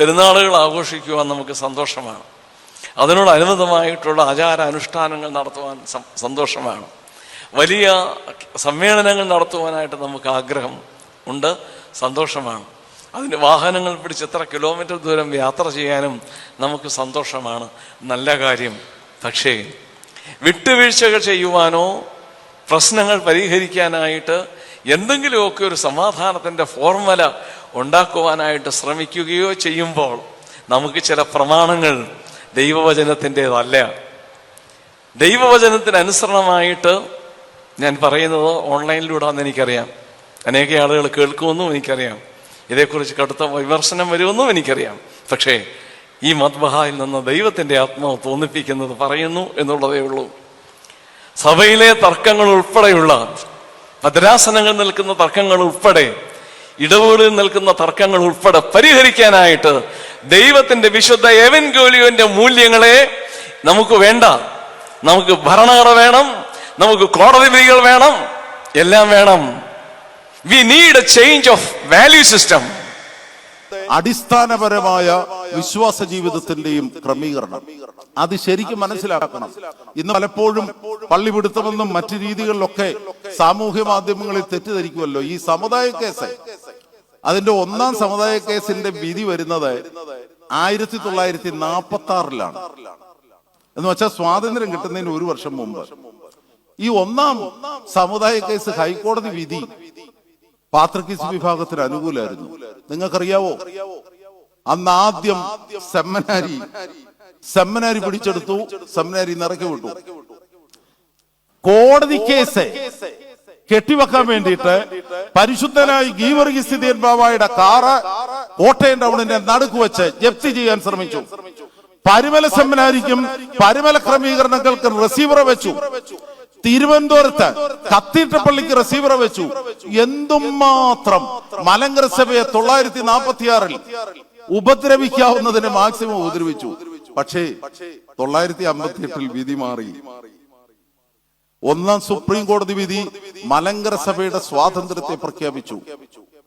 പെരുന്നാളുകൾ ആഘോഷിക്കുവാൻ നമുക്ക് സന്തോഷമാണ്. അതിനോടനുബന്ധമായിട്ടുള്ള ആചാര അനുഷ്ഠാനങ്ങൾ നടത്തുവാൻ സന്തോഷമാണ്. വലിയ സമ്മേളനങ്ങൾ നടത്തുവാനായിട്ട് നമുക്ക് ആഗ്രഹം ഉണ്ട് സന്തോഷമാണ്. അതിന് വാഹനങ്ങൾ പിടിച്ച് എത്ര കിലോമീറ്റർ ദൂരം യാത്ര ചെയ്യാനും നമുക്ക് സന്തോഷമാണ്. നല്ല കാര്യം. പക്ഷേ വിട്ടുവീഴ്ചകൾ ചെയ്യുവാനോ പ്രശ്നങ്ങൾ പരിഹരിക്കാനായിട്ട് എന്തെങ്കിലുമൊക്കെ ഒരു സമാധാനത്തിന്റെ ഫോർമുല ഉണ്ടാക്കുവാനായിട്ട് ശ്രമിക്കുകയോ ചെയ്യുമ്പോൾ നമുക്ക് ചില പ്രമാണങ്ങൾ ദൈവവചനത്തിന്റെതല്ല. ദൈവവചനത്തിന് അനുസരണമായിട്ട് ഞാൻ പറയുന്നത് ഓൺലൈനിലൂടെ ഓൺലൈനിലൂടെയാണെന്ന് എനിക്കറിയാം. അനേക ആളുകൾ കേൾക്കുമെന്നും എനിക്കറിയാം. ഇതേക്കുറിച്ച് കടുത്ത വിമർശനം വരുമെന്നും എനിക്കറിയാം. പക്ഷേ ഈ മദ്ബഹായിൽ നിന്ന് ദൈവത്തിന്റെ ആത്മാവ് തോന്നിപ്പിക്കുന്നത് പറയുന്നു എന്നുള്ളതേ ഉള്ളൂ. സഭയിലെ തർക്കങ്ങൾ ഉൾപ്പെടെയുള്ള ഭദ്രാസനങ്ങൾ നിൽക്കുന്ന തർക്കങ്ങൾ ഉൾപ്പെടെ ഇടവുകളിൽ നിൽക്കുന്ന തർക്കങ്ങൾ ഉൾപ്പെടെ പരിഹരിക്കാനായിട്ട് ദൈവത്തിന്റെ വിശുദ്ധ എവൻ ഗോലിയോന്റെ മൂല്യങ്ങളെ നമുക്ക് വേണ്ട. നമുക്ക് ഭരണഘടന വേണം നമുക്ക് കോടതി വിധികൾ വേണം എല്ലാം വേണം. We need a change of value system അടിസ്ഥാനപരമായ വിശ്വാസ ജീവിതത്തിന്റെയും ക്രമീകരണം. അത് ശരിക്കും മനസ്സിലാക്കണം. ഇന്ന് പലപ്പോഴും പള്ളി പിടുത്തമെന്നും മറ്റു രീതികളിലൊക്കെ സാമൂഹ്യ മാധ്യമങ്ങളിൽ തെറ്റിദ്ധരിക്കുമല്ലോ ഈ സമുദായ കേസ്. അതിന്റെ ഒന്നാം സമുദായ കേസിന്റെ വിധി വരുന്നത് ആയിരത്തി തൊള്ളായിരത്തി നാൽപ്പത്തി ആറിലാണ് എന്ന് വെച്ചാൽ സ്വാതന്ത്ര്യം കിട്ടുന്നതിന് ഒരു വർഷം മുമ്പ്. ഈ ഒന്നാം സമുദായ കേസ് ഹൈക്കോടതി വിധി പാത്രക്കീസ് വിഭാഗത്തിന് അനുകൂലമായിരുന്നു. നിങ്ങൾക്കറിയാവോ? അന്ന് ആദ്യം സെമ്മനാരി സെമ്മനാരി പിടിച്ചെടുത്തു. സെമ്മനാരി നിറക്കി വിട്ടു. കോടതി കേസ് കെട്ടിവെക്കാൻ വേണ്ടിയിട്ട് പരിശുദ്ധനായി ഗീവർഗി സ്ഥിതിയൻ ബാബായുടെ കാറ് കോട്ടയം ടൗണിന്റെ നടുക്ക് വെച്ച് ജപ്തി ചെയ്യാൻ ശ്രമിച്ചു. പരിമല സെമിനാരിക്കും പരിമല ക്രമീകരണങ്ങൾക്കും റിസീവറെ വെച്ചു. തിരുവനന്തപുരത്ത് കത്തീറ്റപ്പള്ളിക്ക് റിസീവറെ വെച്ചു. എന്തും മാത്രം. മലങ്കര സഭയെ തൊള്ളായിരത്തി നാൽപ്പത്തി ആറിൽ ഉപദ്രവിക്കാവുന്നതിന് മാക്സിമം ഉപദ്രവിച്ചു. പക്ഷേ തൊള്ളായിരത്തി അമ്പത്തി എട്ടിൽ വിധി മാറി. ഒന്നാം സുപ്രീം കോടതി വിധി മലങ്കര സഭയുടെ സ്വാതന്ത്ര്യത്തെ പ്രഖ്യാപിച്ചു.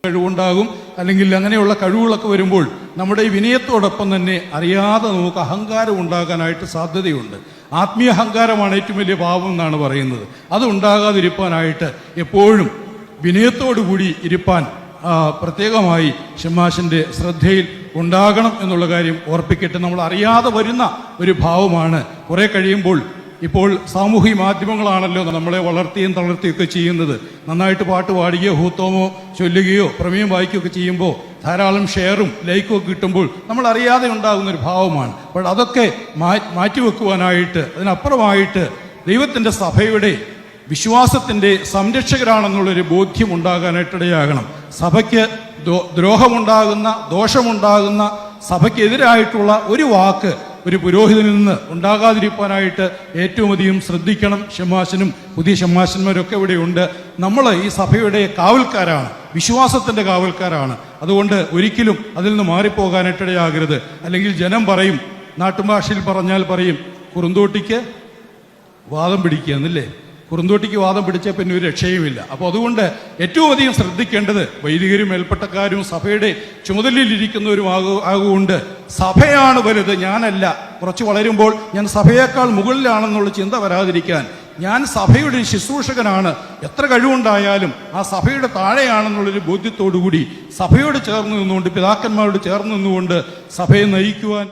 കഴിവുണ്ടാകും. അല്ലെങ്കിൽ അങ്ങനെയുള്ള കഴിവുകളൊക്കെ വരുമ്പോൾ നമ്മുടെ ഈ വിനയത്തോടൊപ്പം തന്നെ അറിയാതെ നമുക്ക് അഹങ്കാരം ഉണ്ടാകാനായിട്ട് സാധ്യതയുണ്ട്. ആത്മീയ അഹങ്കാരമാണ് ഏറ്റവും വലിയ പാപം എന്നാണ് പറയുന്നത്. അത് ഉണ്ടാകാതിരിക്കാനായിട്ട് എപ്പോഴും വിനയത്തോടുകൂടി ഇരിപ്പാൻ പ്രത്യേകമായി ഷമാഷിന്റെ ശ്രദ്ധയിൽ ഉണ്ടാകണം എന്നുള്ള കാര്യം ഓർപ്പിക്കട്ടെ. നമ്മൾ അറിയാതെ വരുന്ന ഒരു ഭാവമാണ്. കുറെ കഴിയുമ്പോൾ ഇപ്പോൾ സാമൂഹിക മാധ്യമങ്ങളാണല്ലോ നമ്മളെ വളർത്തിയും തളർത്തിയൊക്കെ ചെയ്യുന്നത്. നന്നായിട്ട് പാട്ട് പാടുകയോ ഹൂത്തോമോ ചൊല്ലുകയോ പ്രമേയം വായിക്കുകയൊക്കെ ചെയ്യുമ്പോൾ ധാരാളം ഷെയറും ലൈക്കും ഒക്കെ കിട്ടുമ്പോൾ നമ്മൾ അറിയാതെ ഉണ്ടാകുന്ന ഒരു ഭാവമാണ്. അപ്പോൾ അതൊക്കെ മാറ്റിവെക്കുവാനായിട്ട് അതിനപ്പുറമായിട്ട് ദൈവത്തിന്റെ സഭയുടെ വിശ്വാസത്തിന്റെ സംരക്ഷകരാണെന്നുള്ളൊരു ബോധ്യം ഉണ്ടാകാനായിട്ടിടയാകണം. സഭയ്ക്ക് ദ്രോഹമുണ്ടാകുന്ന ദോഷമുണ്ടാകുന്ന സഭയ്ക്കെതിരായിട്ടുള്ള ഒരു വാക്ക് ഒരു പുരോഹിതനിൽ നിന്ന് ഉണ്ടാകാതിരിക്കാനായിട്ട് ഏറ്റവും അധികം ശ്രദ്ധിക്കണം ഷമാശനും പുതിയ ഷമാശന്മാരൊക്കെ ഇവിടെയുണ്ട് നമ്മൾ ഈ സഭയുടെ കാവൽക്കാരാണ് വിശ്വാസത്തിന്റെ കാവൽക്കാരാണ്. അതുകൊണ്ട് ഒരിക്കലും അതിൽ നിന്ന് മാറിപ്പോകാനിട്ടിടയാകരുത് അല്ലെങ്കിൽ ജനം പറയും നാട്ടുഭാഷയിൽ പറഞ്ഞാൽ പറയും കുറുന്തോട്ടിക്ക് വാദം പിടിക്കുക എന്നല്ലേ? കുറുന്തോട്ടിക്ക് വാദം പിടിച്ച പിന്നെ ഒരു രക്ഷയുമില്ല. അപ്പോൾ അതുകൊണ്ട് ഏറ്റവും അധികം ശ്രദ്ധിക്കേണ്ടത് വൈദികരും മേൽപ്പെട്ടക്കാരും സഭയുടെ ചുമതലയിലിരിക്കുന്നവരും ആകു ആകുകൊണ്ട് സഭയാണ് വലുത് ഞാനല്ല. കുറച്ച് വളരുമ്പോൾ ഞാൻ സഭയേക്കാൾ മുകളിലാണെന്നുള്ള ചിന്ത വരാതിരിക്കാൻ ഞാൻ സഭയുടെ ശുശ്രൂഷകനാണ്. എത്ര കഴിവുണ്ടായാലും ആ സഭയുടെ താഴെയാണെന്നുള്ളൊരു ബോധ്യത്തോടുകൂടി സഭയോട് ചേർന്ന് നിന്നുകൊണ്ട് പിതാക്കന്മാരോട് ചേർന്ന് നിന്നുകൊണ്ട് സഭയെ നയിക്കുവാൻ